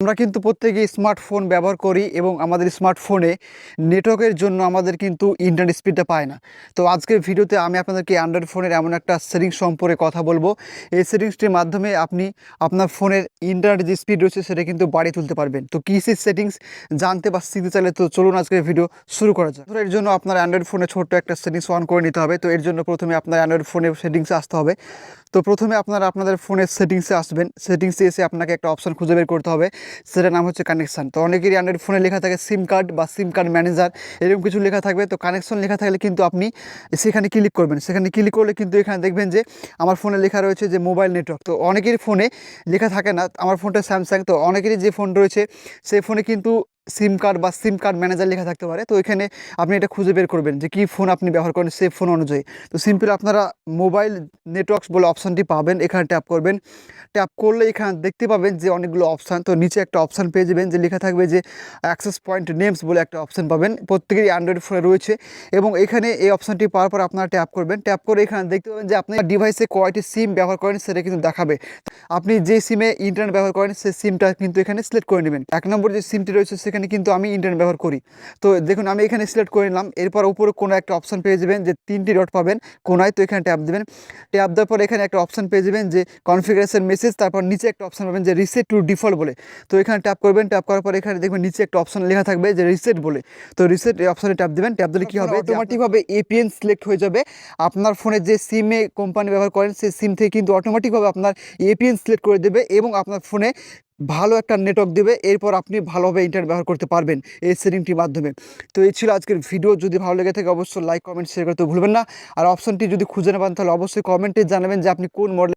আমরা কিন্তু প্রত্যেকেই স্মার্টফোন ব্যবহার করি এবং আমাদের স্মার্টফোনে নেটওয়ার্কের জন্য আমাদের কিন্তু ইন্টারনেট স্পিডটা পায় না। তো আজকের ভিডিওতে আমি আপনাদেরকে অ্যান্ড্রয়েড ফোনের এমন একটা সেটিংস সম্পর্কে কথা বলব। এই সেটিংসটির মাধ্যমে আপনি আপনার ফোনের ইন্টারনেট যে স্পিড রয়েছে সেটা কিন্তু বাড়িয়ে তুলতে পারবেন। তো কী সেই সেটিংস জানতে বা শিখতে চাইলে তো চলুন আজকের ভিডিও শুরু করা তো এর জন্য আপনার অ্যান্ড্রয়েড ফোনে ছোট্ট একটা সেটিংস অন করে নিতে হবে। তো এর জন্য প্রথমে আপনার অ্যান্ড্রয়েড ফোনে সেটিংসে আসতে হবে। তো প্রথমে আপনারা আপনাদের ফোনের সেটিংসে আসবেন। সেটিংসে এসে আপনাকে একটা অপশন খুঁজে বের করতে হবে। সেটার নাম হচ্ছে কানেকশান তো অনেকেরই অ্যান্ড্রয়েড ফোনে লেখা থাকে সিম কার্ড বা সিম কার্ড ম্যানেজার এরকম কিছু লেখা থাকবে। তো কানেকশন লেখা থাকলে কিন্তু আপনি সেখানে ক্লিক করবেন। সেখানে ক্লিক করলে কিন্তু এখানে দেখবেন যে আমার ফোনে লেখা রয়েছে যে মোবাইল নেটওয়ার্ক তো অনেকেরই ফোনে লেখা থাকে না। আমার ফোনটা স্যামসাং তো অনেকেরই যে ফোন রয়েছে, সেই ফোনে কিন্তু সিম কার্ড বা সিম কার্ড ম্যানেজার লেখা থাকতে পারে। তো এখানে আপনি এটা খুঁজে বের করবেন যে কী ফোন আপনি ব্যবহার করেন সেই ফোন অনুযায়ী। তো সিম্পল আপনারা মোবাইল নেটওয়ার্কস বলে অপশানটি পাবেন, এখানে ট্যাপ করবেন। ট্যাপ করলে এখানে দেখতে পাবেন যে অনেকগুলো অপশান তো নিচে একটা অপশান পেয়ে যাবেন যে লেখা থাকবে যে অ্যাক্সেস পয়েন্ট নেমস বলে একটা অপশান পাবেন। প্রত্যেকেরই অ্যান্ড্রয়েড ফোনে রয়েছে এবং এখানে এই অপশানটি পাওয়ার পর আপনারা ট্যাপ করবেন। ট্যাপ করে এখানে দেখতে পাবেন যে আপনি ডিভাইসে কয়টি সিম ব্যবহার করেন সেটা কিন্তু দেখাবে। আপনি যে সিমে ইন্টারনেট ব্যবহার করেন, সেই সিমটা কিন্তু এখানে সিলেক্ট করে নেবেন। এক নম্বর যে সিমটি রয়েছে, সেখানে কিন্তু আমি ইন্টারনেট ব্যবহার করি। তো দেখুন আমি এখানে সিলেক্ট করে নিলাম। এরপর উপরে কোনো একটা অপশান পেয়ে যাবেন যে তিনটি ডট পাবেন। কোনায় তো এখানে ট্যাপ দেবেন। ট্যাপ দেওয়ার পর এখানে একটা অপশান পেয়ে যাবেন যে কনফিগারেশন মেসেজ তারপর নিচে একটা অপশান পাবেন যে রিসেট টু ডিফল্ট বলে। তো এখানে ট্যাপ করবেন ট্যাপ করার পর এখানে দেখবেন নিচে একটা অপশান লেখা থাকবে যে রিসেট বলে। তো রিসেট এই অপশানে ট্যাপ দেবেন। ট্যাপ দিলে কী হবে? অটোমেটিকভাবে এপিএন সিলেক্ট হয়ে যাবে। আপনার ফোনে যে সিমে কোম্পানি ব্যবহার করেন সেই সিম থেকে কিন্তু অটোমেটিকভাবে আপনার এপিএন সিলেক্ট করে দেবে এবং আপনার ফোনে ভালো একটা নেটওয়ার্ক দেবে, এরপর আপনি ভালোভাবে ইন্টারনেট ব্যবহার করতে পারবেন এই সেটিংটির মাধ্যমে। তো এই ছিল আজকের ভিডিও যদি ভালো লেগে থাকে অবশ্যই লাইক কমেন্ট শেয়ার করতে ভুলবেন না। আর অপশনটি যদি খুঁজে না পান তাহলে অবশ্যই কমেন্টে জানাবেন যে আপনি কোন মডেল